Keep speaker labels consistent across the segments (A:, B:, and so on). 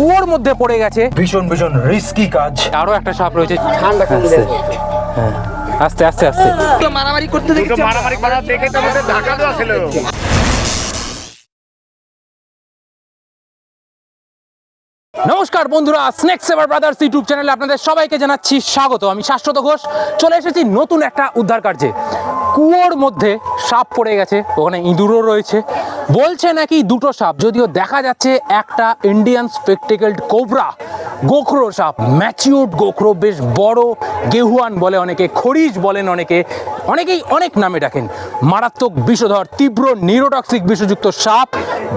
A: কুয়োর মধ্যে পড়ে গেছে।
B: ভীষণ ভীষণ রিস্কি কাজ।
A: আরও একটা সাপ রয়েছে।
C: ঠান্ডা।
A: হ্যাঁ। আস্তে আস্তে আস্তে।
C: মারামারি করতে দেখি
D: মারামারি করা দেখে তো আমাদের ঢাকা দেওয়া ছিল।
A: নমস্কার বন্ধুরা স্নেক সেভার ব্রাদার্স ইউটিউব চ্যানেলে আপনাদের সবাইকে জানাচ্ছি স্বাগত। আমি শাশ্বত ঘোষ চলে এসেছি নতুন একটা উদ্ধার কার্যে। কুয়োর মধ্যে সাপ পড়ে গেছে, ওখানে ইঁদুরও রয়েছে। বলছে নাকি দুটো সাপ, যদিও দেখা যাচ্ছে একটা ইন্ডিয়ান স্পেকটিকেলড কোবরা গোখরো সাপ ম্যাচিউরড গোখরো, বেশ বড় গেহুয়ান বলে অনেকে খরিজ বলেন অনেকে, অনেকেই অনেক নামে ডাকেন। মারাত্মক বিষধর, তীব্র নিউরোটক্সিক বিষযুক্ত সাপ,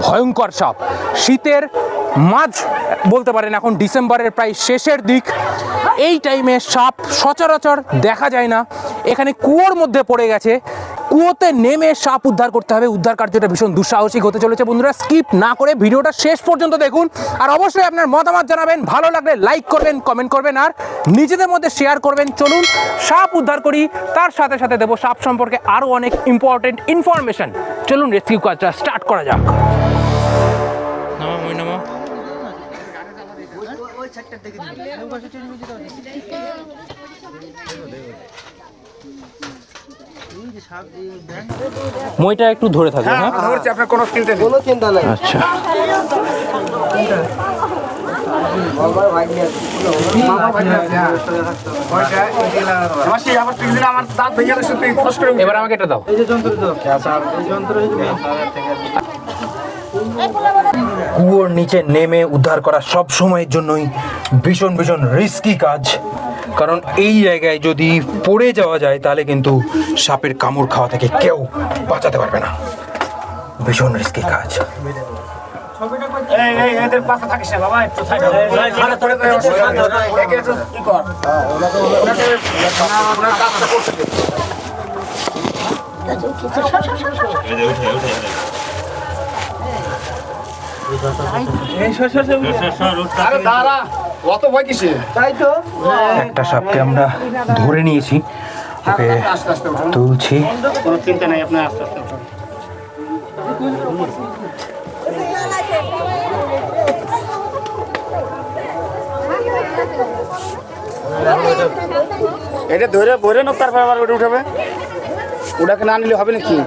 A: ভয়ঙ্কর সাপ। শীতের মাঝ বলতে পারেন এখন, ডিসেম্বরের প্রায় শেষের দিক। এই টাইমে সাপ সচরাচর দেখা যায় না। এখানে কুয়োর মধ্যে পড়ে গেছে। কুয়োতে নেমে সাপ উদ্ধার করতে হবে। উদ্ধার কার্যটা ভীষণ দুঃসাহসিক হতে চলেছে বন্ধুরা। স্কিপ না করে ভিডিওটা শেষ পর্যন্ত দেখুন। আর অবশ্যই আপনার মতামত জানাবেন। ভালো লাগলে লাইক করবেন, কমেন্ট করবেন, আর নিজেদের মধ্যে শেয়ার করবেন। চলুন সাপ উদ্ধার করি। তার সাথে সাথে দেবো সাপ সম্পর্কে আরও অনেক ইম্পর্টেন্ট ইনফরমেশন চলুন রেস্কিউ কাজটা স্টার্ট করা যাক। মইটা একটু ধরে থাকবে হ্যাঁ
D: ধরছি আপনার কোনো চিন্তা নেই।
C: কোনো চিন্তা নাই।
A: আচ্ছা।
D: মাসি আবার তিন দিন আমার দাঁত ভেঙে গেছে তুই ফস করে
B: কুয়োর নিচে নেমে উদ্ধার করা সব সময়ের জন্যই ভীষণ ভীষণ রিস্কি কাজ। কারণ এই জায়গায় যদি পড়ে যাওয়া যায় তাহলে কিন্তু সাপের কামড় খাওয়া থেকে কেউ বাঁচাতে পারবে না। ভীষণ রিস্কি কাজ।
D: এই একটু
B: সাপকে আমরা ধরে নিয়েছি ওকে তুলছি।
D: কোনো চিন্তা নেই আপনি আস্তে আস্তে এটা ধরে ভরে না তারপর আবার ওটা উঠাবে। ওটাকে না নিলে হবে নাকি?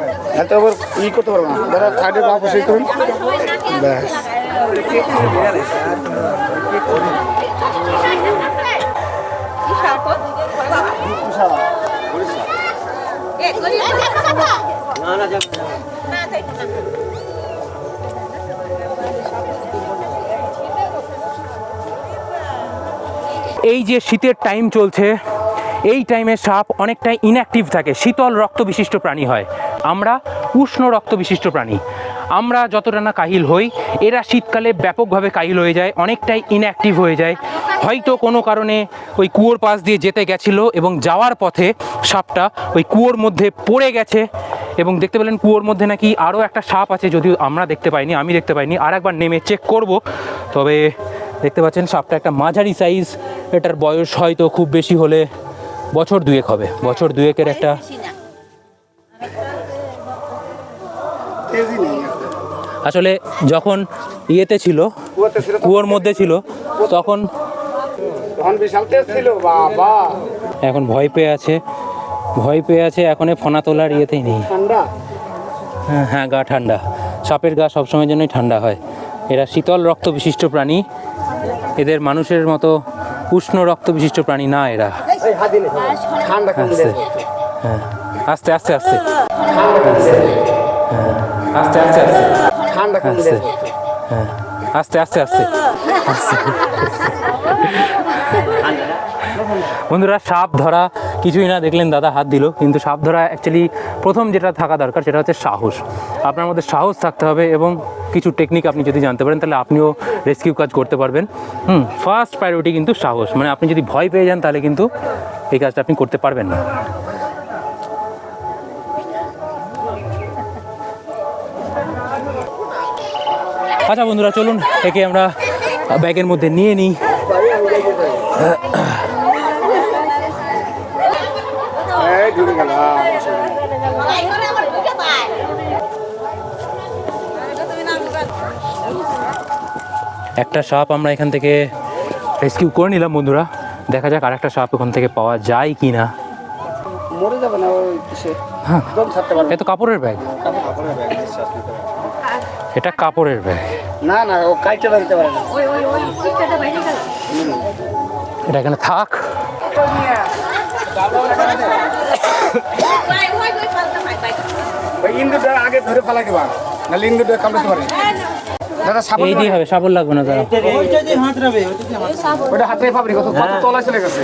D: এত আবার ই করতে পারব না। দাদা সাইডে বাপ বসে করুন ব্যাস।
A: এই যে শীতের টাইম চলছে, এই টাইমে সাপ অনেকটাই ইনঅ্যাক্টিভ থাকে। শীতল রক্ত বিশিষ্ট প্রাণী হয়। আমরা উষ্ণ রক্ত বিশিষ্ট প্রাণী। আমরা যতটা না কাহিল হই এরা শীতকালে ব্যাপকভাবে কাহিল হয়ে যায় অনেকটাই ইনঅ্যাক্টিভ হয়ে যায়। হয়তো কোনো কারণে ওই কুয়োর পাশ দিয়ে যেতে গেছিল এবং যাওয়ার পথে সাপটা ওই কুয়োর মধ্যে পড়ে গেছে এবং দেখতে পেলেন কুয়োর মধ্যে নাকি আরও একটা সাপ আছে যদিও আমরা দেখতে পাইনি আমি দেখতে পাইনি আর একবার নেমে চেক করব। তবে দেখতে পাচ্ছেন সাপটা একটা মাঝারি সাইজ এটার বয়স হয়তো খুব বেশি হলে বছর দুয়েক হবে। বছর দুয়েকের একটা
D: নেই
A: আসলে যখন ইয়েতে ছিল কুয়োর মধ্যে ছিল তখন এখন ভয় পেয়ে আছে ভয় পেয়ে আছে এখন ফোনা তোলার ইয়েতেই নেই। হ্যাঁ হ্যাঁ গা ঠান্ডা। সাপের গা সবসময়ের জন্যই ঠান্ডা হয়। এরা শীতল রক্ত বিশিষ্ট প্রাণী। এদের মানুষের মতো উষ্ণ রক্ত বিশিষ্ট প্রাণী না এরা। হ্যাঁ। আস্তে আস্তে আস্তে। হ্যাঁ। আস্তে আস্তে আস্তে।
C: ঠান্ডা
A: আস্তে। হ্যাঁ। আস্তে আস্তে আস্তে। আস্তে বন্ধুরা সাপ ধরা কিছুই না দেখলেন দাদা হাত দিল। কিন্তু সাপ ধরা অ্যাকচুয়ালি প্রথম যেটা থাকা দরকার সেটা হচ্ছে সাহস। আপনার মধ্যে সাহস থাকতে হবে এবং কিছু টেকনিক আপনি যদি জানতে পারেন তাহলে আপনিও রেস্কিউ কাজ করতে পারবেন। হুম ফার্স্ট প্রায়োরিটি কিন্তু সাহস। মানে আপনি যদি ভয় পেয়ে যান তাহলে কিন্তু এই কাজটা আপনি করতে পারবেন না। আচ্ছা বন্ধুরা চলুন একে আমরা ব্যাগের মধ্যে নিয়ে নিই। একটা সাপ আমরা এখান থেকে রেস্কিউ করে নিলাম বন্ধুরা। দেখা যাক আরেকটা সাপ ওখান থেকে পাওয়া যায় কি না
C: মরে যাবে না ওই
A: হ্যাঁ তো কাপড়ের ব্যাগ। এটা কাপড়ের ব্যাগ।
C: না না ও কাইটে পারে না।
E: ওই ওই ওই সিটটাতে বাইরে গেল।
A: এটা এখানে থাক।
E: ভাই ওই ওই পাল্টা ভাই ভাই।
D: ওই ইন্দুটা আগে ধরে ফেলাকে বা নাহলে ইন্দুটা কামড়াতে পারে। দাদা সাপোর্ট
A: এই হবে সাবল লাগবে না তারা
D: ওটা হাতে পাবরি কত কত তলায় চলে গেছে।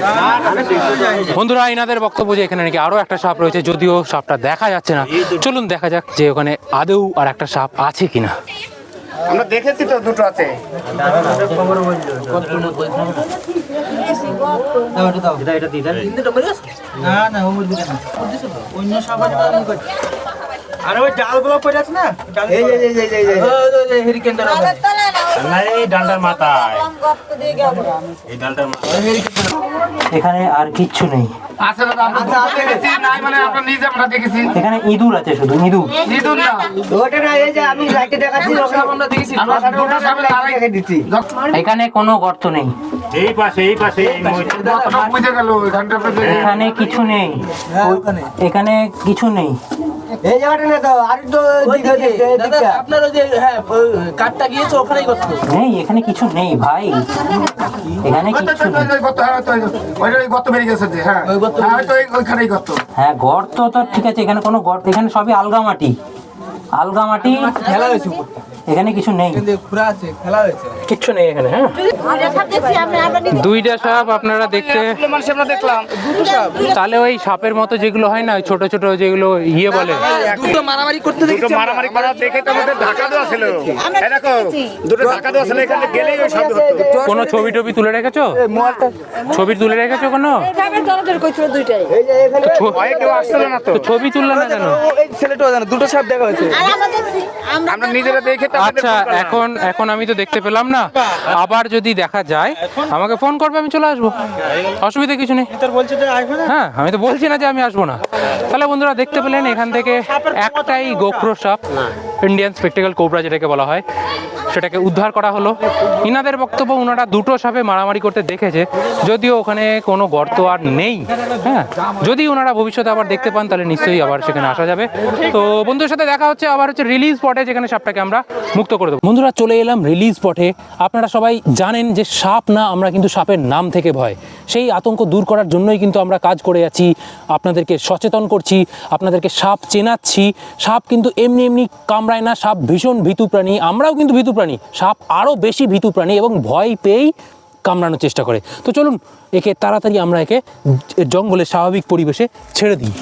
A: বন্ধুরা ইনাদের বক্তব্য যে এখানে নাকি আরও একটা সাপ রয়েছে যদিও সাপটা দেখা যাচ্ছে না। চলুন দেখা যাক যে ওখানে আদৌ আর একটা সাপ আছে কিনা।
D: আমরা দেখেছি তো দুটো আছে
F: আরে ওই জালগুলো পড়ে আছে না
G: এখানে আর কিচ্ছু নেই।
D: নাই মানে
G: এখানে ইঁদুর আছে শুধু ইঁদুর।
D: ইঁদুর না?
C: ওটা না এই যে আমি লাইটে দেখাচ্ছি দেখেছি
D: আমরা দুটো সামনে লড়াই
C: দেখে দিচ্ছি।
G: এখানে কোনো গর্ত নেই।
F: এই পাশে এই পাশে
G: এখানে কিছু নেই। এখানে কিছু নেই।
C: এই জায়গাটা না তো আর তো
F: আপনার ওই যে হ্যাঁ কাঠটা গিয়েছে ওখানেই করতে
G: নেই এখানে কিছু নেই ভাই। এখানে
D: তো,
G: নেই।
D: ওই গর্ত, হ্যাঁ, গর্ত। বেরিয়ে গেছে যে, হ্যাঁ। হ্যাঁ, ওই- ওইখানেই গর্ত।
G: হ্যাঁ গর্ত তো ঠিক আছে এখানে কোনো গর্ত এখানে সবই আলগা মাটি। আলগা মাটি
F: খেলা হয়েছে
G: এখানে কিছু নেই।
F: ঘোরা আছে খেলা হয়েছে।
A: কিচ্ছু নেই এখানে হ্যাঁ? দুইটা সাপ আপনারা দেখতে
D: আমরা দেখলাম।
A: তাহলে ওই সাপের মতো যেগুলো হয় না ওই ছোট ছোট যেগুলো ইয়ে বলে।
C: দুটো মারামারি করতে
D: দুটো মারামারি করা দেখে তো আমাদের ঢাকা দেওয়া ছিল। দেখো দুটো ঢাকা দেওয়া ছিল এখানে গেলেই ওই শব্দ হতো
A: কোনো ছবি টবি তুলে রেখেছো? ছবি তুলে রেখেছো কোনো? ছবি তুললে না কেন?
F: ছেলেটাও জানো দুটো সাপ দেখা হয়েছে।
E: আমরা
D: নিজেরা দেখে
A: আচ্ছা এখন এখন আমি তো দেখতে পেলাম না। আবার যদি দেখা যায় আমাকে ফোন করবে আমি চলে আসব। অসুবিধা কিছু নেই। হ্যাঁ আমি তো বলছি না যে আমি আসব না। তাহলে বন্ধুরা দেখতে পেলেন এখান থেকে একটাই গোখরো সাপ ইন্ডিয়ান স্পেক্টিকাল কোবরা যেটাকে বলা হয়। সেটাকে উদ্ধার করা হলো। ইনাদের বক্তব্য ওনারা দুটো সাপে মারামারি করতে দেখেছে। যদিও ওখানে কোনো গর্ত আর নেই। হ্যাঁ যদি ওনারা ভবিষ্যতে আবার দেখতে পান, তাহলে নিশ্চয়ই আবার সেখানে আসা যাবে। তো বন্ধুদের সাথে দেখা হচ্ছে, আবার হচ্ছে রিলিজ স্পটে যেখানে সাপটাকে আমরা মুক্ত করে দেবো। বন্ধুরা, চলে এলাম রিলিজ স্পটে আপনারা সবাই জানেন যে সাপ না, আমরা কিন্তু সাপের নাম থেকে ভয়। সেই আতঙ্ক দূর করার জন্যই কিন্তু আমরা কাজ করে যাচ্ছি আপনাদেরকে সচেতন করছি, আপনাদেরকে সাপ চেনাচ্ছি। সাপ কিন্তু এমনি এমনি কামড়ায় না, সাপ ভীষণ ভীতু প্রাণী। আমরাও কিন্তু ভীতু প্রাণী সাপ আরও বেশি ভীতু প্রাণী এবং ভয় পেয়েই কামড়ানোর চেষ্টা করে। তো চলুন, একে তাড়াতাড়ি আমরা একে জঙ্গলের স্বাভাবিক পরিবেশে ছেড়ে দিই।